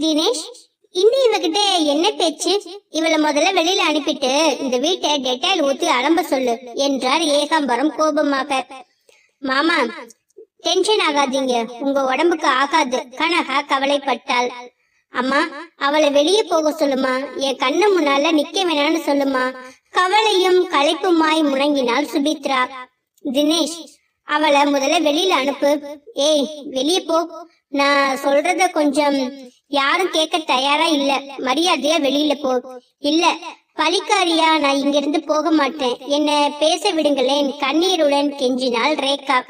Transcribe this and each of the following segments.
தினேஷ் இன்னும் இவகிட்ட என்ன பேச்சு? இவளை முதல்ல வெளியில அனுப்பிட்டு இந்த வீட்டை டெட்டாயில் ஊத்தி அலம்ப சொல்லு என்றார் ஏகாம்பரம் கோபமாக. மாமா டென்ஷன் ஆகாதீங்க. உங்க உடம்புக்கு ஆகாது. கனகா கவலைப்பட்டாள். அம்மா அவளை வெளியே போக சொல்லுமா? என் கண்ணு முன்னால நிக்க வேணாம்னு சொல்லுமா? கவலையும் களைப்புமாய் முழங்கினாள் சுபித்ரா தினேஷ் அவளை முதல்ல வெளியில அனுப்பு. ஏய் வெளியே போ. நான் சொல்றத கொஞ்சம் யாரும் கேட்க தயாரா இல்ல. மரியாதையா வெளியில போ. இல்ல பலிக்காரியா நான் இங்கிருந்து போக மாட்டேன். என்ன பேச விடுங்களேன். கண்ணீருடன் கெஞ்சினால் ரேகா.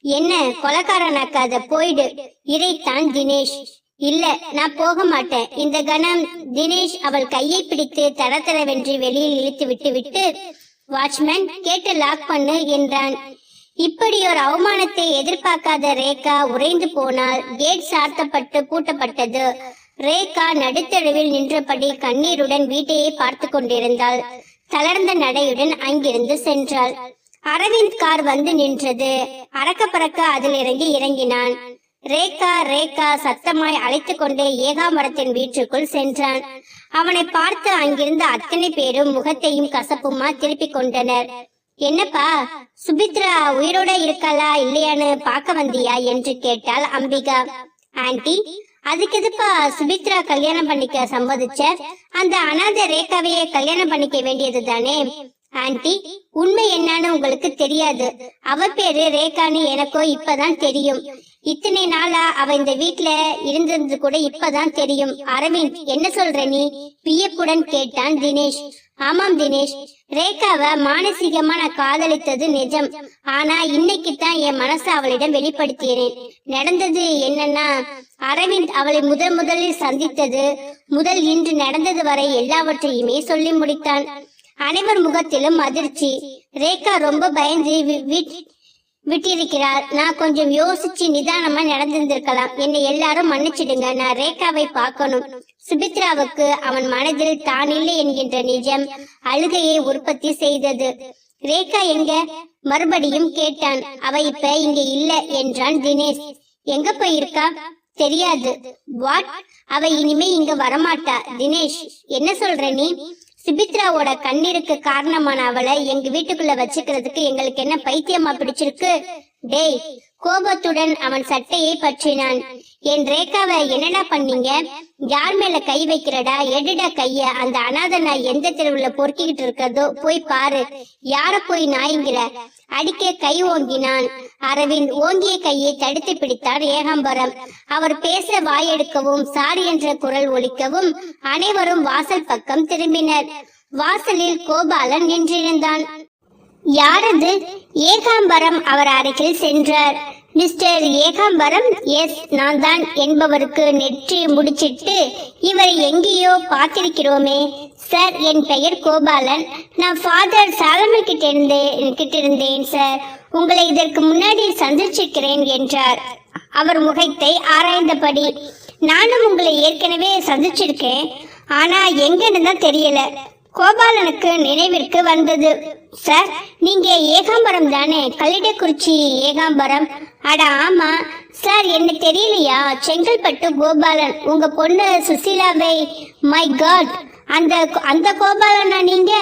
என்ன கொலக்காரனாக்காத போயிடு. இதைத்தான் தினேஷ். இல்ல நான் போக மாட்டேன். இந்த கணம் தினேஷ் அவள் கையை பிடித்து தடதடவென்று வெளியில் இழுத்து விட்டு விட்டு வாட்ச்மேன் கேட்டு லாக் பண்ணு என்றான். இப்படி ஒரு அவமானத்தை எதிர்பார்க்காத ரேகா உறைந்து போனால் கேட் சாத்தப்பட்டு பூட்டப்பட்டது. ரேகா நடுத்தெருவில் நின்றபடி கண்ணீருடன் வீட்டையே பார்த்து கொண்டிருந்தாள். தளர்ந்த நடையுடன் அங்கிருந்து சென்றாள். அரவிந்த் கார் வந்து நின்றது. அறக்க பறக்க அதில் இறங்கி இறங்கினான். ரேகா ரேகா சத்தமாய் அழைத்து கொண்டே ஏகாமரத்தின் வீட்டுக்குள் சென்றான். அவனை பார்த்து அங்கிருந்த அத்தனை பேரும் முகத்தையும் கசப்புமா திருப்பிக் கொண்டனர். என்னப்பா சுபித்ரா உயிரோட இருக்காளா இல்லையான்னு பார்க்க வந்தியா என்று கேட்டாள் அம்பிகா. ஆன்ட்டி அதுக்கு எதுப்பா சுபித்ரா கல்யாணம் பண்ணிக்க சம்மதிச்ச? அந்த அனாத ரேகாவையே கல்யாணம் பண்ணிக்க வேண்டியது தானே? ஆன்ட்டி உண்மை என்னன்னு உங்களுக்கு தெரியாது. அவ பேரு ரேகான்னு எனக்கோ இப்பதான் தெரியும். இத்தனை நாளா அவ இந்த வீட்ல இருந்தது கூட இப்பதான் தெரியும். அரவிந்த் என்ன சொல்ற நீ? வியப்புடன் கேட்டான் தினேஷ். ஆமாம் தினேஷ். ரேகாவை மானசீகமா நான் காதலித்தது நிஜம். ஆனா இன்னைக்கு தான் என் மனசை அவளிடம் வெளிப்படுத்தினேன். நடந்தது என்னன்னா அரவிந்த் அவளை முதல் முதலில் சந்தித்தது முதல் இன்று நடந்தது வரை எல்லாவற்றையுமே சொல்லி முடித்தான். அனைவர் முகத்திலும் அதிர்ச்சி. ரேகா ரொம்ப பயந்து விட்டிருக்கிறாள் நான் கொஞ்சம் யோசிச்சு நிதானமா நடந்திருந்திருக்கலாம். என்னை எல்லாரும் மன்னிச்சிடுங்க. நான் ரேகாவை பார்க்கணும். சுபித்ராவுக்கு அவன் மனதில் தான் இல்லை என்கின்ற நிஜம் அழுகையை உற்பத்தி செய்தது. ரேகா எங்க? மறுபடியும் கேட்டான். அவ இப்ப இங்க இல்ல என்றான் தினேஷ். எங்க போயிருக்கா? தெரியாது. வாட்? அவ இனிமே இங்க வரமாட்டா. தினேஷ் என்ன சொல்ற நீ? சுபித்ராவோட கண்ணீருக்கு காரணமான அவளை எங்க வீட்டுக்குள்ள வச்சுக்கிறதுக்கு எங்களுக்கு என்ன பைத்தியமா பிடிச்சிருக்கு? டேய் கோபத்துடன் அவன் சட்டையை பற்றினான். என் ரேகாவை என்னடா பண்ணீங்க? யார் மேல கை வைக்கிறடா? எடுடா கைய. அந்த அனாதை நாய் எந்த தெருவுல பொறுக்கிக்கிட்டு இருக்கதோ போய் பாரு. யார போய் நாய்ங்கிற? அடிக்க கை ஓங்கினான். அரவிந்த் ஓங்கிய கையை தடுத்து பிடித்தார் ஏகாம்பரம். அவர் பேச வாயெடுக்கவும் சாரி என்ற குரல் ஒலிக்கவும் அனைவரும் வாசல் பக்கம் திரும்பினர். வாசலில் கோபாலன் நின்றிருந்தான். யாரது? ஏகாம்பரம் அவர் அருகில் சென்றார். மிஸ்டர் ஏகாம்பரம் எஸ் நான் தான் என்பவருக்கு நெற்றி முடிச்சிட்டு இவரை எங்கேயோ பார்த்திருக்கிறோமே. சார் என் பெயர் கோபாலன். நான் ஃபாதர் சாலமன் கிட்ட இருந்தேன் கிட்ட இருந்தேன் சார். உங்களை இதற்கு முன்னாடி சந்திச்சிருக்கிறேன் என்றார். அவர் முகத்தை ஆராய்ந்தபடி நானும் உங்களை ஏற்கனவே சந்திச்சிருக்கேன். ஆனா எங்கன்னு தான் தெரியல. கோபாலனுக்கு நினைவிற்கு வந்தது. சார் நீங்க ஏகாம்பரம் தானே? கல்லிடக்குறிச்சி ஏகாம்பரம். அட ஆமா. சார் என்ன தெரியலையா? செங்கல்பட்டு கோபாலன் உங்க பொண்ணு சுசீலாவை மை காட் அந்த அந்த கோபாலனா நீங்க?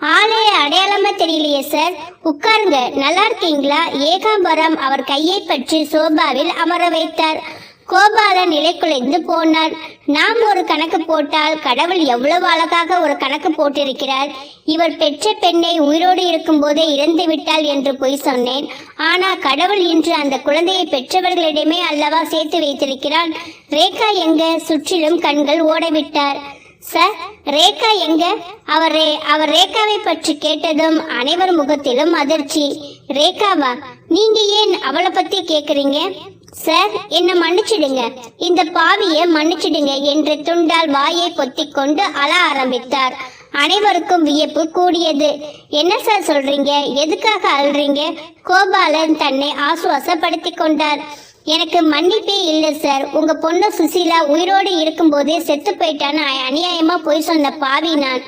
ஆளே அடையாளமா தெரியலையே சார். உட்காருங்க. நல்லா இருக்கீங்களா? ஏகாம்பரம் அவர் கையை பற்றி சோபாவில் அமர வைத்தார். கோபாலன் நிலைக்குலைந்து போனார் நாம் ஒரு கணக்கு போட்டால் கடவுள் எவ்வளவு அழகாக ஒரு கணக்கு போட்டிருக்கிறார். இவர் பெற்ற பெண்ணை உயிரோடு இருக்கும் போதே இறந்து விட்டாள் என்று பொய் சொன்னேன். ஆனா கடவுள் இன்று அந்த குழந்தையை பெற்றவர்களிடமே அல்லவா சேர்த்து வைத்திருக்கிறான். ரேகா எங்க? சுற்றிலும் கண்கள் ஓடவிட்டார். சார் ரேகா எங்க? அவர் ரே- அவர் ரேகாவை பற்றி கேட்டதும் அனைவர் முகத்திலும் அதிர்ச்சி. ரேகாவா? நீங்க ஏன் அவளை பத்தி கேக்குறீங்க? சார் என்ன மன்னிச்சிடுங்க. இந்த பாவிய மன்னிச்சிடுங்க என்று துண்டால் வாயை பொத்திக் கொண்டு அழ ஆரம்பித்தார். அனைவருக்கும் வியப்பு கூடியது. என்ன சார் சொல்றீங்க? எதுக்காக அழுறீங்க? கோபாலன் தன்னை ஆசுவாசப்படுத்தி கொண்டார். எனக்கு மன்னிப்பே இல்லை சார். உங்க பொண்ணு சுசீலா உயிரோடு இருக்கும்போதே செத்து போயிட்டான்னு அநியாயமா போய் சொன்ன பாவி நான்.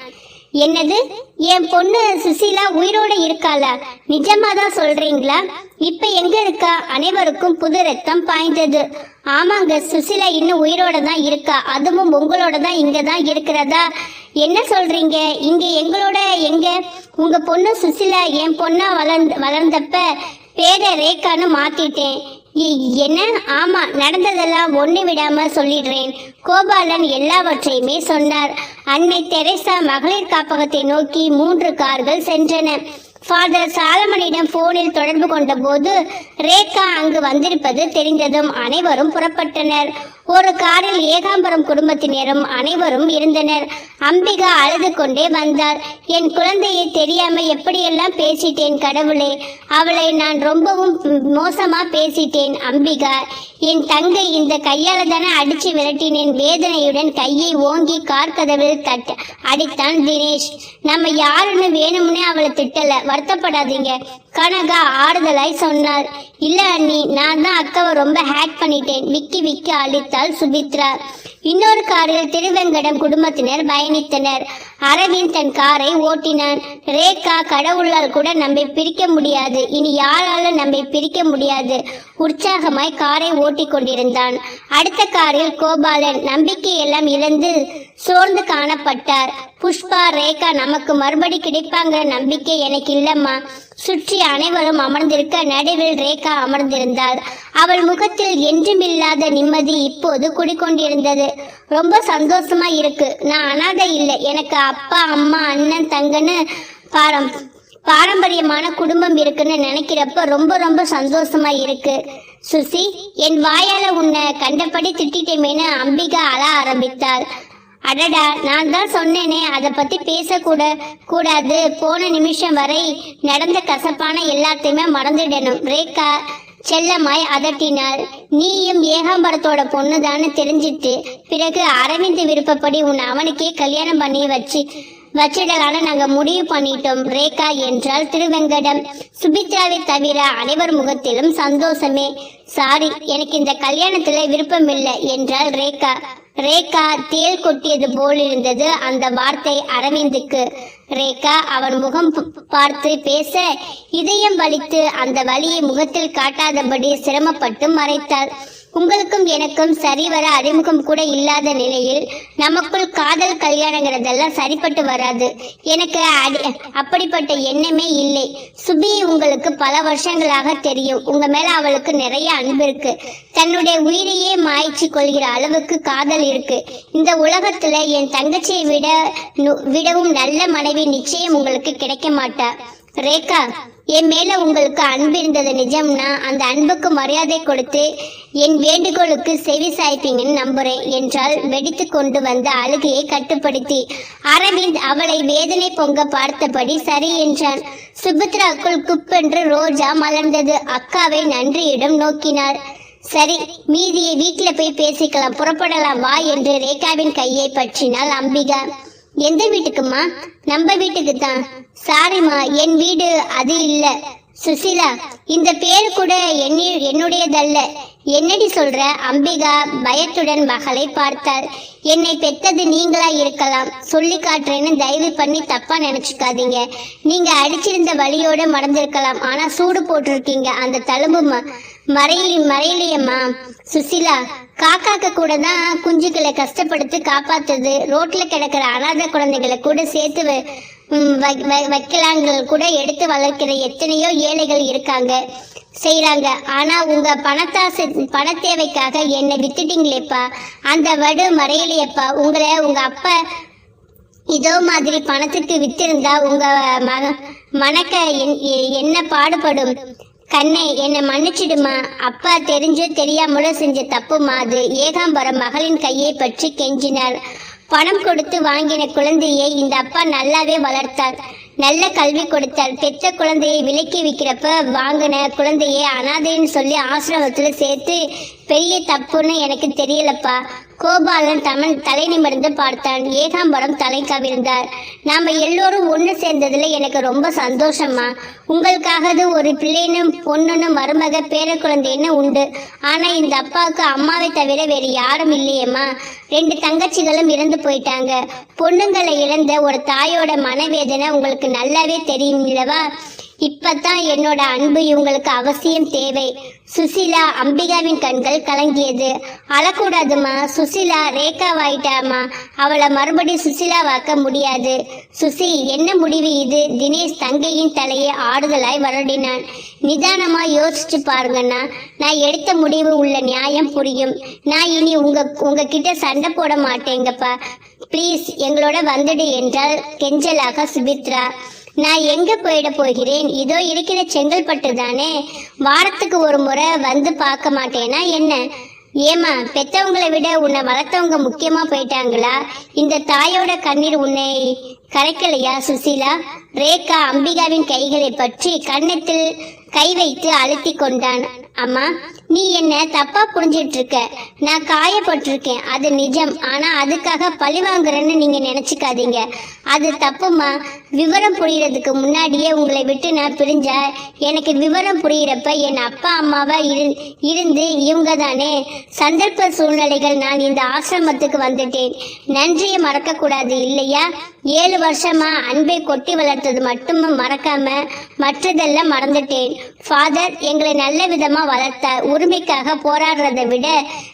என்னது? என் பொண்ணு சுசீலா உயிரோட இருக்காளா? நிஜமா தான் சொல்றீங்களா? இப்ப எங்க இருக்கா? அனைவருக்கும் புது ரத்தம் பாய்ந்தது. ஆமாங்க சுசீலா இன்னும் உயிரோட தான் இருக்கா? அதுவும் உங்களோட தான் இங்க தான் இருக்கிறதா? என்ன சொல்றீங்க? இங்க எங்களோட எங்க? உங்க பொண்ணு சுசீலா என் பொண்ணா வளர்ந்து வளர்ந்தப்ப பேரை ரேகான்னு மாத்திட்டேன். என்ன? ஆமா நடந்ததெல்லாம் ஒன்று விடாம சொல்லிடுறேன். கோபாலன் எல்லாவற்றையுமே சொன்னார். அன்னை தெரேசா மகளிர் காப்பகத்தை நோக்கி மூன்று கார்கள் சென்றன. ஃபாதர் சாலமனிடம் போனில் தொடர்பு கொண்டபோது ரேகா அங்கு வந்திருப்பது தெரிந்ததும் அனைவரும் புறப்பட்டனர். ஒரு காரில் ஏகாம்பரம் குடும்பத்தினரும் அனைவரும் இருந்தனர். அம்பிகா அழுது கொண்டே வந்தாள். என் குழந்தையை தெரியாம எப்படியெல்லாம் பேசிட்டேன் கடவுளே? அவளை நான் ரொம்பவும் மோசமா பேசிட்டேன் அம்பிகா. என் தங்கை இந்த கையால தானே அடிச்சு விரட்டினேன். வேதனையுடன் கையை ஓங்கி கார் கதவில் தட் அடித்தான் தினேஷ். நம்ம யாருன்னு வேணும்னே அவளை திட்டல. வருத்தப்படாதீங்க. கனகா ஆறுதலாய் சொன்னாள். இல்ல அண்ணி நான் தான் அக்காவை ரொம்ப ஹேக் பண்ணிட்டேன். விக்கி விக்கி அழித்தாள் சுபித்ரா இன்னொரு காரில் திருவெங்கடம் குடும்பத்தினர் பயணித்தனர். அரவிந்த் தன் காரை ஓட்டினான். ரேகா கடவுளால் கூட நம்மை பிரிக்க முடியாது. இனி யாராலும் நம்மை பிரிக்க முடியாது. உற்சாகமாய் காரை ஓட்டிக் கொண்டிருந்தான். அடுத்த காரில் கோபாலன் நம்பிக்கை எல்லாம் இழந்து சோர்ந்து காணப்பட்டார். புஷ்பா ரேகா நமக்கு மறுபடி கிடைப்பாங்கிற நம்பிக்கை எனக்கு இல்லம்மா. சுற்றி அனைவரும் அமர்ந்திருக்க நடுவில் ரேகா அமர்ந்திருந்தாள் அவள் முகத்தில் என்றுமில்லாத நிம்மதி இப்போது குடிக்கொண்டிருந்தது ரொம்ப சந்தோஷமா இருக்கு. நான் அனாதை இல்லை. எனக்கு அப்பா அம்மா அண்ணன் தங்கன்னு பாரம் பாரம்பரியமான குடும்பம் இருக்குன்னு நினைக்கிறப்ப ரொம்ப ரொம்ப சந்தோஷமா இருக்கு. சுசி என் வாயால உன்னை கண்டபடி திட்டிட்டேமேனு அம்பிகா அழ ஆரம்பித்தாள். அடடா நான் தான் சொன்னேனே அதை பத்தி பேசக்கூட கூடாது. போன நிமிஷம் வரை நடந்த கசப்பான எல்லாத்தையுமே மறந்துடணும். ரேகா செல்லமாய் அதட்டினாள். நீயும் ஏகாம்பரத்தோட பொண்ணுதான்னு தெரிஞ்சிட்டு பிறகு அரவிந்த் விருப்பப்படி உன் அவனுக்கே கல்யாணம் பண்ணி வச்சு வச்சிடலான நாங்க முடிவு பண்ணிட்டோம். ரேகா என்றால் திருவெங்கடம். சுபித்ராவை தவிர அனைவர் முகத்திலும் சந்தோஷமே. சாரி எனக்கு இந்த கல்யாணத்துல விருப்பம் இல்லை ரேகா. ரேகா தேள் கொட்டியது போல் இருந்தது அந்த வார்த்தை அரவிந்துக்கு. ரேகா அவன் முகம் பார்த்து பேச இதயம் வலித்து அந்த வலியை முகத்தில் காட்டாதபடி சிரமப்பட்டு மறைத்தாள். உங்களுக்கும் எனக்கும் சரிவர அறிமுகம் கூட இல்லாத நிலையில் நமக்குள் காதல் கல்யாணங்கிறதெல்லாம் சரிப்பட்டு வராது. எனக்கு அடி- அப்படிப்பட்ட எண்ணமே இல்லை. சுபி உங்களுக்கு பல வருஷங்களாக தெரியும். உங்க மேல அவளுக்கு நிறைய அன்பு இருக்கு. தன்னுடைய உயிரையே மாய்ச்சி கொள்கிற அளவுக்கு காதல் இருக்கு. இந்த உலகத்துல என் தங்கச்சியை விட நு- விடவும் நல்ல மனைவி நிச்சயம் உங்களுக்கு கிடைக்க மாட்டா. ரேகா என் மேல உங்களுக்கு அன்பு இருந்தது நிஜம்னா அந்த அன்புக்கு மரியாதை கொடுத்து என் வேண்டுகோளுக்கு செவி சாய்ப்பீங்கன்னு நம்புறேன் என்றால் வெடித்து கொண்டு வந்த அழுகையை கட்டுப்படுத்தி அரவிந்த் அவளை வேதனை பொங்க பார்த்தபடி சரி என்றான். சுபத்ராக்குள் குப்பென்று ரோஜா மலர்ந்தது. அக்காவை நன்றியிடம் நோக்கினார் சரி மீதியை வீட்டில் போய் பேசிக்கலாம் புறப்படலாம் வா என்று ரேகாவின் கையை பற்றினாள் அம்பிகா. எந்த வீட்டுக்குமா நம்ம வீட்டுக்கு தான் சாரிம்மா என் வீடு அது இல்ல. சுசிலா இந்த பேர் கூட என்னி- என்னுடையதல்ல. என்னடி சொல்ற? அம்பிகா பயத்துடன் மகளை பார்த்தாள். என்னை பெத்தது நீங்களா இருக்கலாம். சொல்லி காட்டுறேன்னு தயவு பண்ணி தப்பா நினைச்சுக்காதீங்க. நீங்க அடிச்சிருந்த வழியோட மறந்திருக்கலாம். ஆனா சூடு போட்டிருக்கீங்க. அந்த தழும்பு ம- மறையிலி மறையிலியம்மா சுசிலா காக்காக்கு கூட தான் குஞ்சுகளை கஷ்டப்படுத்தி காப்பாத்துது ரோட்ல கிடக்கிற அனாதை குழந்தைகளை கூட சேர்த்து வைக்கலாங்கள் கூட எடுத்து வளர்க்கிற எத்தனையோ ஏழைகள் இருக்காங்க செய்கிறாங்க ஆனால் உங்கள் பணத்தாசை பண தேவைக்காக என்னை வித்துட்டீங்களேப்பா அந்த வடு மறையலையப்பா. உங்களை உங்கள் அப்பா இதோ மாதிரி பணத்துக்கு வித்திருந்தா உங்கள் மக மனக்க என்- என்ன பாடுபடும்? கண்ணே என்னை மன்னிச்சிடுமா? அப்பா தெரிஞ்சோ தெரியாமலோ செஞ்ச தப்புமா அது ஏகாம்பரம் மகளின் கையை பற்றி கெஞ்சினார். பணம் கொடுத்து வாங்கின குழந்தையை இந்த அப்பா நல்லாவே வளர்த்தார். நல்ல கல்வி கொடுத்தார். பெத்த குழந்தையை விலைக்கு விற்கிறப்ப வாங்கின குழந்தையை அனாதைன்னு சொல்லி ஆசிரமத்துல சேர்த்து பெரிய தப்புன்னு எனக்கு தெரியலப்பா. கோபாலன் தமிழ் தலை நிமிர்ந்து பார்த்தான். ஏகாம்பரம் தலை கவிழ்ந்தார். நாம எல்லோரும் ஒன்று சேர்ந்ததுல எனக்கு ரொம்ப சந்தோஷமா உங்களுக்காகது ஒரு பிள்ளைனும் பொண்ணுன்னு மருமக பேர குழந்தைன்னு உண்டு. ஆனா இந்த அப்பாவுக்கு அம்மாவை தவிர வேறு யாரும் இல்லையேம்மா. ரெண்டு தங்கச்சிகளும் இறந்து போயிட்டாங்க. பொண்ணுங்களை இழந்த ஒரு தாயோட மனவேதனை உங்களுக்கு நல்லாவே தெரியும் இல்லவா? இப்பதான் என்னோட அன்பு இவங்களுக்கு அவசியம் தேவை. சுசிலா அம்பிகாவின் கண்கள் கலங்கியது. அழக்கூடாதுமா சுசிலா ரேகாவாயிட்டாமா அவளை மறுபடி சுசிலாவாக்க முடியாது. சுசி என்ன முடிவு இது? தினேஷ் தங்கையின் தலையை ஆறுதலாய் வருடினான். நிதானமா யோசிச்சு பாருங்கண்ணா. நான் எடுத்த முடிவு உள்ள நியாயம் புரியும். நான் இனி உங்க உங்ககிட்ட சண்டை போட மாட்டேங்கப்பா. ப்ளீஸ் எங்களோட வந்துடு என்றால் கெஞ்சலாக சுபித்ரா நான் எங்க போயிட போகிறேன்? இதோ இருக்கிற செங்கல்பட்டு தானே? வாரத்துக்கு ஒரு முறை வந்து பார்க்க மாட்டேனா என்ன? ஏமா பெத்தவங்களை விட உன்னை வளர்த்தவங்க முக்கியமா போயிட்டாங்களா? இந்த தாயோட கண்ணீர் உன்னை கரைக்கலையா சுசீலா? ரேகா அம்பிகாவின் கைகளை பற்றி கன்னத்தில் கை வைத்து அழுத்தி கொண்டான். அம்மா நீ என்ன தப்பா புரிஞ்சிட்டு இருக்க நான் காயப்பட்டிருக்கேன். அது நிஜம். ஆனா அதுக்காக பழி வாங்குறேன்னு நீங்க நினைச்சுக்காதீங்க. அது தப்புமா விவரம் புரியறதுக்கு முன்னாடியே உங்களை விட்டு நான் பிரிஞ்சா எனக்கு விவரம் புரியறப்ப என் அப்பா அம்மாவா இருந்து இவங்க தானே சந்தர்ப்ப சூழ்நிலைகள் நான் இந்த ஆசிரமத்துக்கு வந்துட்டேன். நன்றியை மறக்க கூடாது இல்லையா? ஏழு வருஷமா அன்பை கொட்டி வளர்த்தது மட்டும் மறக்காம மற்றதெல்லாம் மறந்துட்டேன். ஃபாதர் எங்களை நல்ல விதமா வளர்த்தார். உரிமைக்காக போராடுறதை விட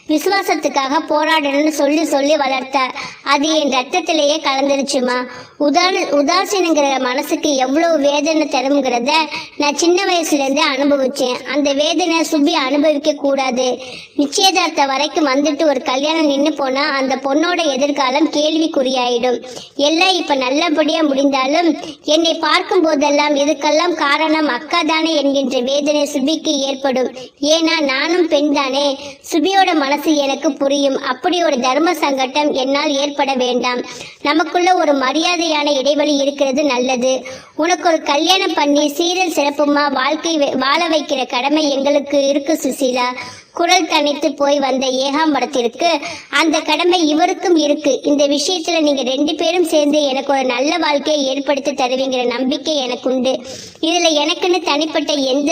விசுவாசத்துக்காக போராடணும்னு சொல்லி சொல்லி வளர்த்தார். அது என் ரத்தத்திலேயே கலந்துருச்சுமா. உதார உதாசீனங்கிற மனசுக்கு எவ்வளவு வேதனை தருங்கிறத நான் சின்ன வயசுல இருந்தே அனுபவிச்சேன். அந்த வேதனை சுபி அனுபவிக்க கூடாது. நிச்சயதார்த்த வரைக்கும் வந்துட்டு ஒரு கல்யாணம் நின்று போனா அந்த பொண்ணோட எதிர்காலம் கேள்விக்குறியாயிடும். எல்லாம் இப்ப நல்லபடியா முடிந்தாலும் என்னை பார்க்கும் போதெல்லாம் இதுக்கெல்லாம் காரணம் அக்கா தானே என்கின்ற வேதனை சுபிக்கு ஏற்படும். ஏன்னா நானும் பெண் தானே சுபியோட மனசு எனக்கு புரியும். அப்படி ஒரு தர்ம சங்கட்டம் என்னால் ஏற்பட வேண்டாம். நமக்குள்ள ஒரு மரியாதையான இடைவெளி இருக்கிறது நல்லது. உனக்கு ஒரு கல்யாணம் பண்ணி சீரல் சிறப்புமா வாழ்க்கை வாழ வைக்கிற கடமை எங்களுக்கு இருக்கு சுசீலா. குரல் தனித்து போய் வந்த ஏகாம்பரத்திற்கு அந்த கடமை இவருக்கும் இருக்கு. இந்த விஷயத்துல நீங்க ரெண்டு பேரும் சேர்ந்து எனக்கு ஒரு நல்ல வாழ்க்கையை ஏற்படுத்தி தருவீங்கிற நம்பிக்கை எனக்கு உண்டு இதுல எனக்குன்னு தனிப்பட்ட எந்த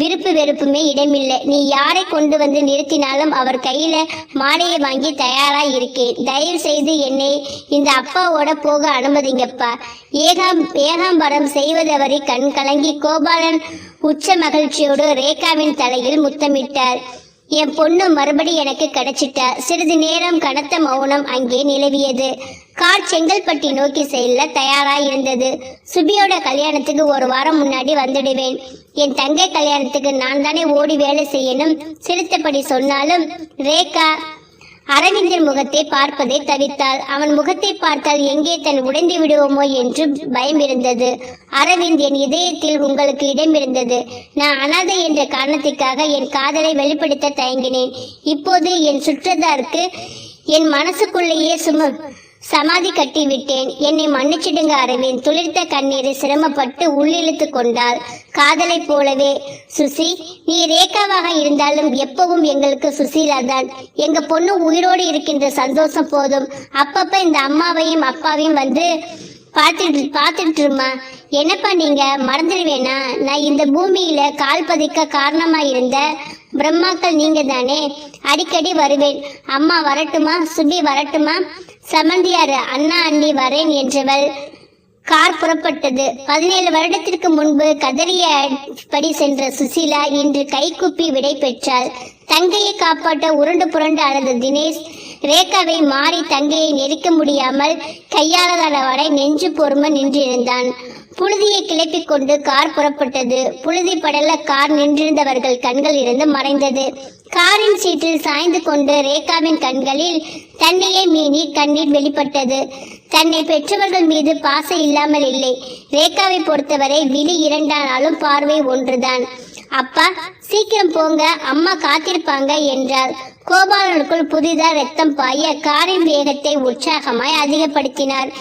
விருப்பு வெறுப்புமே இடமில்லை. நீ யாரை கொண்டு வந்து நிறுத்தினாலும் அவர் கையில மாலையை வாங்கி தயாரா இருக்கேன் தயவு செய்து என்னை இந்த அப்பாவோட போக அனுமதிங்கப்பா. ஏகாம் ஏகாம்பரம் செய்வதவரை கண் கலங்கி கோபாலன் உச்ச மகிழ்ச்சியோடு ரேகாவின் தலையில் முத்தமிட்டார். என் பொண்ணு மறுபடி எனக்கு கிடைச்சிட்டா. சிறிது நேரம் கனத்த மௌனம் அங்கே நிலவியது. கார் செங்கல்பட்டி நோக்கி செல்ல தயாராக இருந்தது. சுபியோட கல்யாணத்துக்கு ஒரு வாரம் முன்னாடி வந்துடுவேன். என் தங்கை கல்யாணத்துக்கு நான் தானே ஓடி வேலை செய்யணும்? சிரித்தபடி சொன்னாலும் ரேகா அரவிந்தின் முகத்தை பார்ப்பதை தவித்தாள் அவன் முகத்தை பார்த்தால் எங்கே தன் உடைந்து விடுவோமோ என்று பயம் இருந்தது. அரவிந்த் என் இதயத்தில் உங்களுக்கு இடம் இருந்தது. நான் அனாதை என்ற காரணத்திற்காக என் காதலை வெளிப்படுத்த தயங்கினேன். இப்போது என் சுற்றத்தாருக்கு என் மனசுக்குள்ளேயே சும சமாதி கட்டி விட்டேன் என்னை மன்னிச்சிடுங்க அரவிந்த். துளிர்த்த கண்ணீரை சிரமப்பட்டு உள்ளிழுத்து கொண்டாள். காதலை போலவே சுசி நீ ரேகாவாக இருந்தாலும் எப்பவும் எங்களுக்கு சுசீலா தான் எங்க பொண்ணு உயிரோடு இருக்கின்ற சந்தோஷம் போதும். அப்பப்ப இந்த அம்மாவையும் அப்பாவையும் வந்து பார்த்துட்டு பார்த்துட்டுருமா என்னப்பா நீங்க? மறந்துடுவேனா? நான் இந்த பூமியில கால் பதிக்க காரணமா இருந்த பிரம்மாக்கள் நீங்க தானே அடிக்கடி வருவேன். அம்மா வரட்டுமா? சுபி வரட்டுமா? சமந்தியார் அண்ணா அண்ணி வரேன் என்றவள் கார் புறப்பட்டது. பதினேழு வருடத்திற்கு முன்பு கதறிய படி சென்ற சுசீலா இன்று கைகூப்பி விடை பெற்றாள். தங்கையை காப்பாற்ற உருண்டு புரண்டு அழுத தினேஷ் ரேகாவை மாறி தங்கையை நெருக்க முடியாமல் கையாளதான வரை நெஞ்சு பொறும நின்றிருந்தான். புழுதியை கிளப்பிக் கொண்டு கார் புறப்பட்டது. புழுதி படல கார் நின்றிருந்தவர்கள் கண்கள் இருந்து மறைந்தது. காரின் சீட்டில் சாய்ந்து கொண்டு ரேகாவின் கண்களில் தன்னையே மீறி கண்ணீர் வெளிப்பட்டது. தன்னை பெற்றவர்கள் மீது பாசம் இல்லாமல் இல்லை. ரேகாவை பொறுத்தவரை விழி இரண்டானாலும் பார்வை ஒன்றுதான். அப்பா சீக்கிரம் போங்க அம்மா காத்திருப்பாங்க என்றார் கோபாலனுக்குள் புதிதாக ரத்தம் பாய காரின் வேகத்தை உற்சாகமாய் அதிகப்படுத்தினார்.